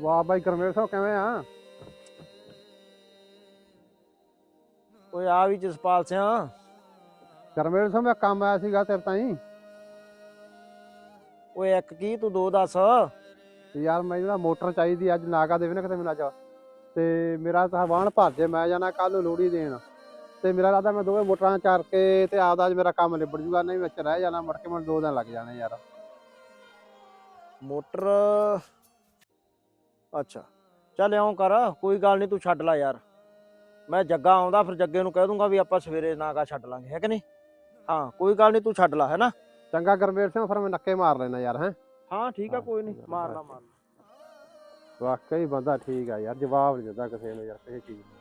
ਵਾਹ ਬਾਈ ਕਰਮੇਲ ਸਾਹਿਬ ਕਿਵੇਂ ਆ? ਓਏ ਆ ਵੀ ਜਸਪਾਲ ਸਿਆ। ਕਰਮੇਲ ਸਾਹਿਬ ਮੈਂ ਕੰਮ ਆਇਆ ਸੀਗਾ ਤੇਰੇ ਤਾਈਂ। ਓਏ ਇੱਕ ਕੀ ਤੂੰ ਦੋ ਦੱਸ। ਯਾਰ ਮੈਨੂੰ ਨਾ ਮੋਟਰ ਚਾਹੀਦੀ ਅੱਜ ਨਾਗਾ ਦੇਵੇ ਨਾ ਕਿਤੇ ਮੈਨੂੰ ਅੱਜ। ਤੇ ਮੇਰਾ ਤਾਂ ਵਾਹਣ ਭਰ ਜੇ ਮੈਂ ਜਾਣਾ ਕੱਲ ਲੋੜੀ ਦੇਣ। ਤੇ ਮੇਰਾ ਰਾਦਾ ਮੈਂ ਦੋਵੇਂ ਮੋਟਰਾਂ ਚਾਰ ਕੇ ਤੇ ਆਪਦਾ ਅੱਜ ਮੇਰਾ ਕੰਮ ਨਿਬੜ ਜੂਗਾ ਨਹੀਂ ਵਿੱਚ ਰਹਿ ਜਾਣਾ ਮੁੜ ਕੇ ਮੈਨੂੰ ਦੋ ਦਿਨ ਲੱਗ ਜਾਣੇ ਯਾਰ ਮੋਟਰ ਅੱਛਾ ਚੱਲ ਇਉਂ ਕਰ ਕੋਈ ਗੱਲ ਨਹੀਂ ਤੂੰ ਛੱਡ ਲੈ ਯਾਰ ਮੈਂ ਜੱਗਾ ਆਉਂਦਾ ਫਿਰ ਜੱਗੇ ਨੂੰ ਕਹਿ ਦੂੰਗਾ ਵੀ ਆਪਾਂ ਸਵੇਰੇ ਨਾਗਾ ਛੱਡ ਲਾਂਗੇ ਹੈ ਕਿ ਨਹੀਂ ਹਾਂ ਕੋਈ ਗੱਲ ਨਹੀਂ ਤੂੰ ਛੱਡ ਲੈ ਹੈ ਨਾ ਚੰਗਾ ਕਰਮੇਲ ਸਿੰਘ ਫਿਰ ਮੈਂ ਨੱਕੇ ਮਾਰ ਲੈਣਾ ਯਾਰ ਹੈ ਹਾਂ ਠੀਕ ਆ ਕੋਈ ਨਹੀਂ ਮਾਰ ਲਾ। ਮਾਰ ਲਾ। ਵਾਕਈ ਬੰਦਾ ਠੀਕ ਆ ਯਾਰ ਜਵਾਬ ਨਹੀਂ ਦਿੰਦਾ ਕਿਸੇ ਨੂੰ ਯਾਰ ਕਿਸੇ ਚੀਜ਼ ਦਾ।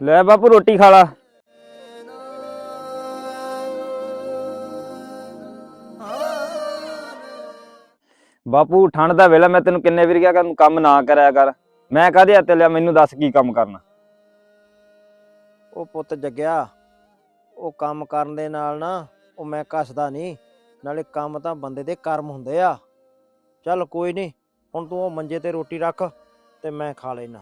ਲੈ ਬਾਪੂ ਰੋਟੀ ਖਾ ਲਾ। ਬਾਪੂ, ਠੰਡ ਦਾ ਵੇਲਾ, ਮੈਂ ਤੈਨੂੰ ਕਿੰਨੇ ਵਾਰੀ ਕਿਹਾ ਕਿ ਕੰਮ ਨਾ ਕਰਿਆ ਕਰ। ਮੈਂ ਕਾਹਦੇ ਹੱਥ ਲਿਆ? ਮੈਨੂੰ ਦੱਸ ਕੀ ਕੰਮ ਕਰਨਾ। ਉਹ ਪੁੱਤ ਜੱਗਿਆ, ਉਹ ਕੰਮ ਕਰਨ ਦੇ ਨਾਲ ਨਾ ਉਹ ਮੈਂ ਕੱਸਦਾ ਨਹੀਂ। ਨਾਲੇ ਕੰਮ ਤਾਂ ਬੰਦੇ ਦੇ ਕਰਮ ਹੁੰਦੇ ਆ। ਚੱਲ ਕੋਈ ਨਹੀਂ, ਹੁਣ ਤੂੰ ਉਹ ਮੰਜੇ ਤੇ ਰੋਟੀ ਰੱਖ ਤੇ ਮੈਂ ਖਾ ਲੈਣਾ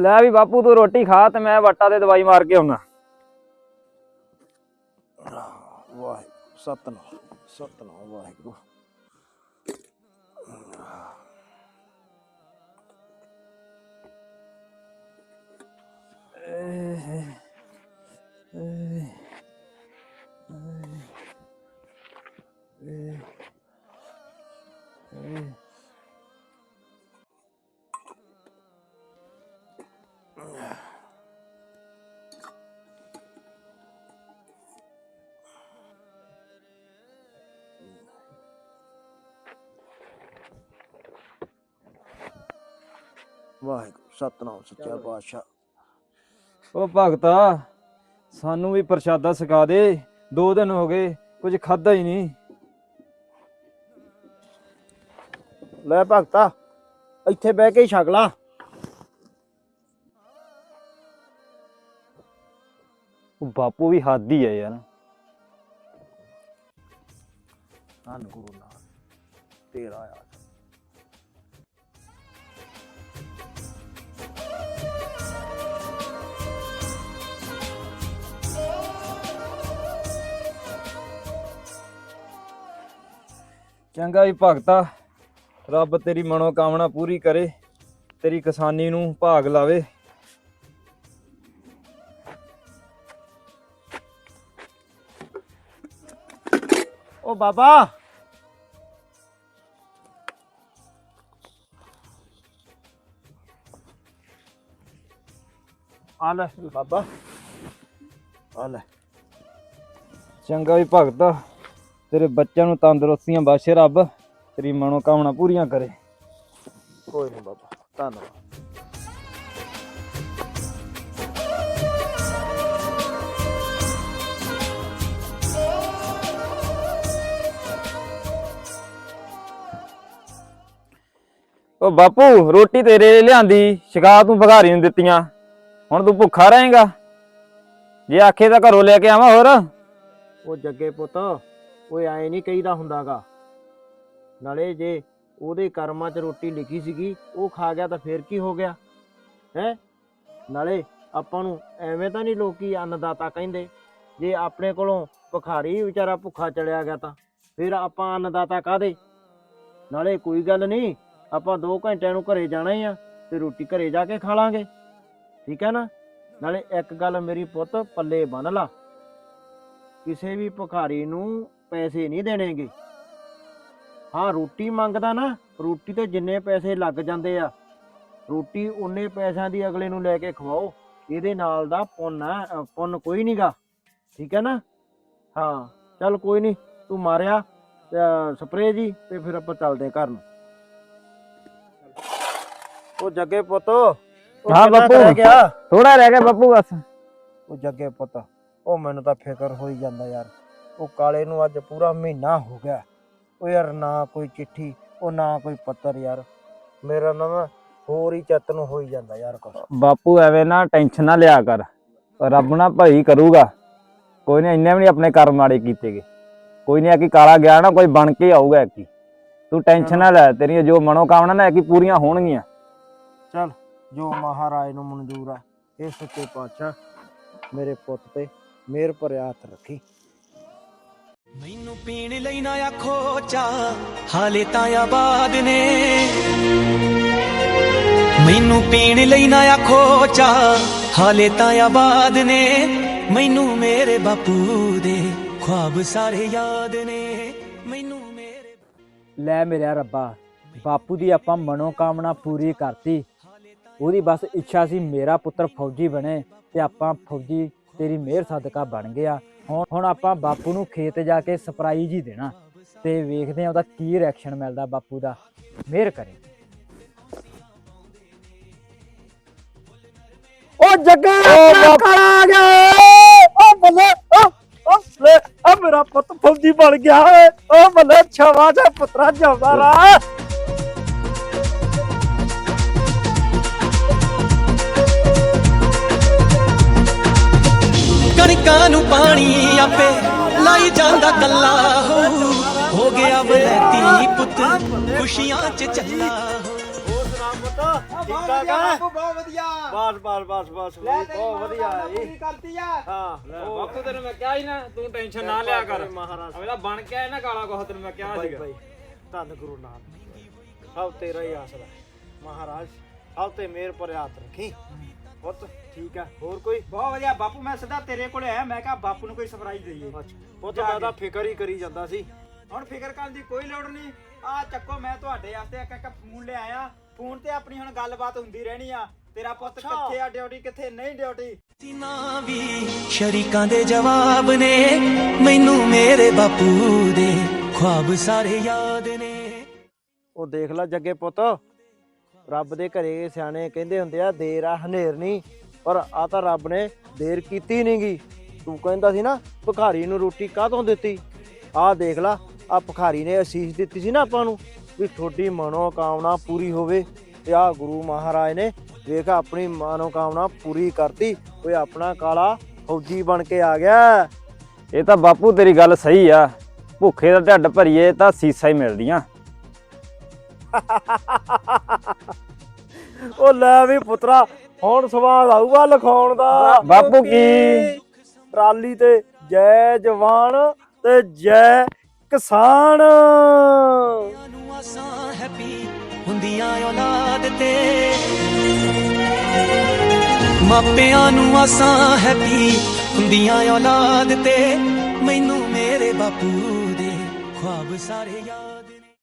ਲੈ ਵੀ ਬਾਪੂ ਤੂੰ ਰੋਟੀ ਖਾ ਤੇ ਮੈਂ ਵੱਟਾ ਤੇ ਦਵਾਈ ਮਾਰ ਕੇ ਆਉਣਾ। ਵਾਹਿਗੁਰੂ, ਸਤਨਾਮ ਸਤਨਾਮ ਵਾਹਿਗੁਰੂ। ਵਾਹਿਗੁਰੂ ਸਤਨਾਮ ਸੱਚਾ ਪਾਤਸ਼ਾਹ। ਉਹ ਭਗਤਾ ਸਾਨੂੰ ਵੀ ਪ੍ਰਸ਼ਾਦਾ ਸਿਖਾ ਦੇ। ਦੋ ਦਿਨ ਹੋ ਗਏ ਕੁਝ ਖਾਦਾ ਹੀ ਨਹੀਂ। ਲੈ ਭਗਤਾ ਇੱਥੇ ਬਹਿ ਕੇ ਹੀ ਛਕ ਲਾ। ਉਹ ਬਾਪੂ ਵੀ ਹੱਦ ਹੀ ਯਾਰ। ਧੰਨ ਗੁਰੂ ਨਾਨਕ ਤੇਰਾ ਆ ਚੰਗਾ ਵੀ ਭਗਤਾ ਰੱਬ ਤੇਰੀ ਮਨੋਕਾਮਨਾ ਪੂਰੀ ਕਰੇ ਤੇਰੀ ਕਿਸਾਨੀ ਨੂੰ ਭਾਗ ਲਾਵੇ। ਓ ਬਾਬਾ! ਆ ਲੈ ਬਾਬਾ। ਆ ਲੈ। ਚੰਗਾ ਵੀ ਭਗਤਾ। ਤੇਰੇ ਬੱਚਿਆਂ ਨੂੰ ਤੰਦਰੁਸਤੀਆਂ ਬਖਸ਼ੇ ਰੱਬ ਤੇਰੀ ਮਨੋਕਾਮਨਾ ਪੂਰੀਆਂ ਕਰੇ। ਕੋਈ ਨਹੀਂ ਬਾਬਾ ਧੰਨਵਾਦ। ਉਹ ਬਾਪੂ ਰੋਟੀ ਤੇਰੇ ਲਈ ਲਿਆਂਦੀ ਸ਼ਿਕਾ ਤੂੰ ਭਗਾਰੀ ਨੂੰ ਦਿੱਤੀਆਂ। ਹੁਣ ਤੂੰ ਭੁੱਖਾ ਰਹੇਂਗਾ। ਜੇ ਆਖੇ ਤਾਂ ਘਰੋਂ ਲੈ ਕੇ ਆਵਾਂ ਹੋਰ। ਉਹ ਜੱਗੇ ਪੁੱਤ ਓਏ ਐ ਨਹੀਂ ਕਹੀਦਾ ਹੁੰਦਾਗਾ। ਨਾਲੇ ਜੇ ਉਹਦੇ ਕਰਮਾਂ 'ਚ ਰੋਟੀ ਲਿਖੀ ਸੀਗੀ, ਉਹ ਖਾ ਗਿਆ ਤਾਂ ਫੇਰ ਕੀ ਹੋ ਗਿਆ? ਹੈ? ਨਾਲੇ ਆਪਾਂ ਨੂੰ ਐਵੇਂ ਤਾਂ ਨਹੀਂ ਲੋਕੀ ਅੰਨਦਾਤਾ ਕਹਿੰਦੇ। ਜੇ ਆਪਣੇ ਕੋਲੋਂ ਭਿਖਾਰੀ ਵਿਚਾਰਾ ਭੁੱਖਾ ਚਲਿਆ ਗਿਆ ਤਾਂ, ਫਿਰ ਆਪਾਂ ਅੰਨਦਾਤਾ ਕਾਦੇ ਨਾਲੇ ਕੋਈ ਗੱਲ ਨਹੀਂ, ਆਪਾਂ 2 ਘੰਟਿਆਂ ਨੂੰ ਘਰੇ ਜਾਣਾ ਹੀ ਆ, ਤੇ ਰੋਟੀ ਘਰੇ ਜਾ ਕੇ ਖਾ ਲਾਂਗੇ। ਠੀਕ ਹੈ ਨਾ? ਨਾਲੇ ਇੱਕ ਗੱਲ ਮੇਰੀ ਪੁੱਤ, ਪੱਲੇ ਬੰਨ ਲਾ। ਕਿਸੇ ਵੀ ਭਿਖਾਰੀ ਨੂੰ ਪੈਸੇ ਨਹੀਂ ਦੇਣੇਗੇ। ਹਾਂ ਰੋਟੀ ਮੰਗਦਾ ਨਾ ਰੋਟੀ ਤੇ ਜਿੰਨੇ ਪੈਸੇ ਲੱਗ ਜਾਂਦੇ ਆ ਰੋਟੀ ਉਨੇ ਪੈਸਿਆਂ ਦੀ ਅਗਲੇ ਨੂੰ ਲੈ ਕੇ ਖਵਾਓ ਇਹਦੇ ਨਾਲ ਦਾ ਪੁੰਨ ਆ ਅ, ਪੁੰਨ ਕੋਈ ਨਹੀਂਗਾ ਠੀਕ ਹੈ ਨਾ? ਹਾਂ ਚੱਲ ਕੋਈ ਨਹੀਂ ਤੂੰ ਮਾਰਿਆ ਸਪਰੇਅ ਜੀ ਤੇ ਫਿਰ ਆਪਾਂ ਚੱਲਦੇ ਘਰ ਨੂੰ। ਉਹ ਜੱਗੇ ਪੁੱਤ ਉਹ ਹਾਂ ਕਿੰਨਾ ਕੁ ਬਾਪੂ। ਰਹਿ ਗਿਆ? ਥੋੜਾ ਰਹਿ ਗਿਆ ਬੱਪੂ ਬਸ। ਉਹ ਜੱਗੇ ਪੁੱਤ ਉਹ ਮੈਨੂੰ ਤਾਂ ਫਿਕਰ ਹੋਈ ਜਾਂਦਾ ਯਾਰ। ਉਹ ਕਾਲੇ ਨੂੰ ਅੱਜ ਪੂਰਾ ਮਹੀਨਾ ਹੋ ਗਿਆ। ਉਹ ਯਾਰ ਨਾ ਕੋਈ ਚਿੱਠੀ ਉਹ ਨਾ ਕੋਈ ਪੱਤਰ ਯਾਰ। ਮੇਰਾ ਨਾ ਹੋਰ ਹੀ ਚਿੱਤ ਨੂੰ ਹੋਈ ਜਾਂਦਾ ਯਾਰ ਕੁਛ। ਬਾਪੂ ਐਵੇਂ ਨਾ ਟੈਨਸ਼ਨ ਨਾ ਲਿਆ ਕਰ। ਰੱਬ ਨਾ ਭਈ ਕਰੂਗਾ। ਕੋਈ ਨਹੀਂ ਇੰਨੇ ਵੀ ਨਹੀਂ ਆਪਣੇ ਕਰਮ ਮਾੜੇ ਕੀਤੇਗੇ ਕੋਈ ਨਹੀਂ ਆ ਕਿ ਕਾਲਾ ਗਿਆ ਨਾ ਕੋਈ ਬਣ ਕੇ ਆਊਗਾ ਕੀ। ਤੂੰ ਟੈਨਸ਼ਨ ਨਾ ਲੈ ਤੇਰੀਆਂ ਜੋ ਮਨੋ ਕਾਮਨਾ ਨਾ ਕੀ ਪੂਰੀਆਂ ਹੋਣਗੀਆਂ। ਚੱਲ ਜੋ ਮਹਾਰਾਜ ਨੂੰ ਮਨਜ਼ੂਰ ਆ ਇਹ ਸੱਚੇ ਪਾਤਸ਼ਾਹ ਮੇਰੇ ਪੁੱਤ ਤੇ ਮਿਹਰ ਭਰਿਆ ਹੱਥ ਰੱਖੀ। ਮੈਨੂੰ ਪੀਣ ਲਈ ਨਾ ਆਖੋ ਚਾ ਹਾਲੇ ਤਾਂ ਆਬਾਦ ਨੇ। ਮੈਨੂੰ ਪੀਣ ਲਈ ਨਾ ਆਖੋ ਚਾ ਹਾਲੇ ਤਾਂ ਆਬਾਦ ਨੇ। ਮੈਨੂੰ ਮੇਰੇ ਬਾਪੂ ਦੇ ਖੁਆਬ ਸਾਰੇ ਯਾਦ ਨੇ। ਮੈਨੂੰ ਮੇਰੇ ਲੈ ਮੇਰਾ ਰੱਬਾ, ਬਾਪੂ ਦੀ ਆਪਾਂ ਮਨੋ ਕਾਮਨਾ ਪੂਰੀ ਕਰਤੀ। ਉਹਦੀ ਬਸ ਇੱਛਾ ਸੀ ਮੇਰਾ ਪੁੱਤਰ ਫੌਜੀ ਬਣੇ ਤੇ ਆਪਾਂ ਫੌਜੀ ਤੇਰੀ ਮਿਹਰ ਸਦਕਾ ਬਣ ਗਿਆ। ਹੁਣ ਹੁਣ ਆਪਾਂ ਬਾਪੂ ਨੂੰ ਖੇਤ ਜਾ ਕੇ ਸਰਪ੍ਰਾਈਜ਼ ਹੀ ਦੇਣਾ ਤੇ ਵੇਖਦੇ ਆ ਉਹਦਾ ਕੀ ਰਿਐਕਸ਼ਨ ਮਿਲਦਾ ਬਾਪੂ ਦਾ। ਮਿਹਰ ਕਰੇ। ਉਹ ਜੱਗੇ ਕਾਲਾ ਆ ਗਿਆ ਉਹ ਬੱਲੇ ਉਹ ਲੈ ਆ ਮੇਰਾ ਪੁੱਤ ਫੌਜੀ ਬਣ ਗਿਆ ਓਏ। ਉਹ ਬੱਲੇ ਛਵਾ ਜਾ ਪੁੱਤਰਾ ਜਾਉਂਦਾ ਕਣਕਾਂ ਨੂੰ ਪਾਣੀ ਆਪੇ ਲਾਈ ਜਾਂਦਾ ਕੱਲਾ ਹੋ। ਹੋ ਗਿਆ ਬਲੈਤੀ ਪੁੱਤ ਖੁਸ਼ੀਆਂ 'ਚ ਚੱਲਾ ਹੋ। ਹੋਰ ਸੁਣਾ ਪੁੱਤ ਠੀਕ ਠਾਕ ਆ ਬਹੁਤ ਵਧੀਆ। ਬਸ ਬਸ ਬਸ ਬਸ ਬਹੁਤ ਵਧੀਆ ਜੀ। ਕਰਤੀ ਆ? ਹਾਂ ਬਾਪੂ ਤੈਨੂੰ ਮੈਂ ਕਿਹਾ ਸੀ ਨਾ ਤੂੰ ਟੈਨਸ਼ਨ ਨਾ ਲਿਆ ਕਰ। ਮਹਾਰਾਜ। ਅਗਲਾ ਬਣ ਕੇ ਆਇਆ ਨਾ ਕਾਲਾ ਕੋਹ ਤੈਨੂੰ ਮੈਂ ਕਿਹਾ ਬਾਈ ਸੀਗਾ। ਬਾਈ। ਧੰਨ ਗੁਰੂ ਨਾਨਕ। ਸਭ ਤੇਰਾ ਹੀ ਆਸਰਾ। ਮਹਾਰਾਜ ਸਭ ਤੇ ਮਿਹਰ ਪਰ ਹੱਥ ਰੱਖੀ। ਪੁੱਤ ਠੀਕ ਆ। ਹੋਰ ਕੋਈ? ਬਹੁਤ ਵਧੀਆ। ਬਾਪੂ ਮੈਂ ਸਿੱਧਾ ਤੇਰੇ ਕੋਲੇ ਆਇਆ। ਮੈਂ ਕਿਹਾ ਬਾਪੂ ਨੂੰ ਕੋਈ ਸਰਪ੍ਰਾਈਜ਼ ਦਈਏ। ਪੁੱਤ ਤਾਂ ਫਿਕਰ ਹੀ ਕਰੀ ਜਾਂਦਾ ਸੀ। ਹੁਣ ਫਿਕਰ ਕਰਨ ਦੀ ਕੋਈ ਲੋੜ ਨਹੀਂ। ਆ ਚੱਕੋ ਮੈਂ ਤੁਹਾਡੇ ਵਾਸਤੇ ਇੱਕ ਇੱਕ ਫੋਨ ਲੈ ਆਇਆ। ਫੋਨ ਤੇ ਆਪਣੀ ਹੁਣ ਗੱਲਬਾਤ ਹੁੰਦੀ ਰਹਿਣੀ ਆ। ਤੇਰਾ ਪੁੱਤ ਕਿੱਥੇ ਆ ਡਿਊਟੀ ਕਿੱਥੇ ਨਹੀਂ ਡਿਊਟੀ? ਸੀਨਾ ਵੀ ਸ਼ਰੀਕਾਂ ਦੇ ਜਵਾਬ ਨੇ ਮੈਨੂੰ ਮੇਰੇ ਬਾਪੂ ਦੇ ਖੁਆਬ ਸਾਰੇ ਯਾਦ ਨੇ। ਉਹ ਦੇਖ ਲੈ ਜੱਗੇ ਪੁੱਤ। ਰੱਬ ਦੇ ਘਰੇ ਸਿਆਣੇ ਕਹਿੰਦੇ ਹੁੰਦੇ ਆ, ਦੇਰ ਆ, ਹਨੇਰ ਨਹੀਂ ਪਰ ਆ ਤਾਂ ਰੱਬ ਨੇ ਦੇਰ ਕੀਤੀ ਨਹੀਂਗੀ ਤੂੰ ਕਹਿੰਦਾ ਸੀ ਨਾ, ਭਿਖਾਰੀ ਨੂੰ ਰੋਟੀ ਕਾਹਤੋਂ ਦਿੱਤੀ? ਆਹ ਦੇਖ ਲਾ ਆ ਭਿਖਾਰੀ ਨੇ ਅਸੀਸ ਦਿੱਤੀ ਸੀ ਨਾ ਆਪਾਂ ਨੂੰ, ਵੀ ਤੁਹਾਡੀ ਮਨੋ ਕਾਮਨਾ ਪੂਰੀ ਹੋਵੇ। ਤੇ ਆ ਗੁਰੂ ਮਹਾਰਾਜ ਨੇ ਵੇਖ, ਆਪਣੀ ਮਨੋ ਕਾਮਨਾ ਪੂਰੀ ਕਰਤੀ, ਓਏ ਆਪਣਾ ਕਾਲਾ ਫੌਜੀ ਬਣ ਕੇ ਆ ਗਿਆ। ਇਹ ਤਾਂ ਬਾਪੂ ਤੇਰੀ ਗੱਲ ਸਹੀ ਆ। ਭੁੱਖੇ ਦਾ ਢੱਡ ਭਰੀਏ ਤਾਂ ਸੀਸਾ ਹੀ ਮਿਲਦੀਆਂ। ਉਹ ਲੈ ਵੀ ਪੁੱਤਰਾ ਹੁਣ ਸਵਾਲ ਆਊਗਾ ਲਿਖਾਉਣ ਦਾ। ਬਾਪੂ ਕੀ? ਟਰਾਲੀ ਤੇ ਜੈ ਜਵਾਨ ਤੇ ਜੈ ਕਿਸਾਨ। ਨੂੰ ਆਸਾਂ ਹੈਪੀ ਹੁੰਦੀਆਂ ਔਲਾਦ ਤੇ। ਮਾਪਿਆਂ ਨੂੰ ਆਸਾਂ ਹੈਪੀ ਹੁੰਦੀਆਂ ਔਲਾਦ ਤੇ। ਮੈਨੂੰ ਮੇਰੇ ਬਾਪੂ ਦੇ ਖੁਆਬ ਸਾਰੇ ਯਾਦ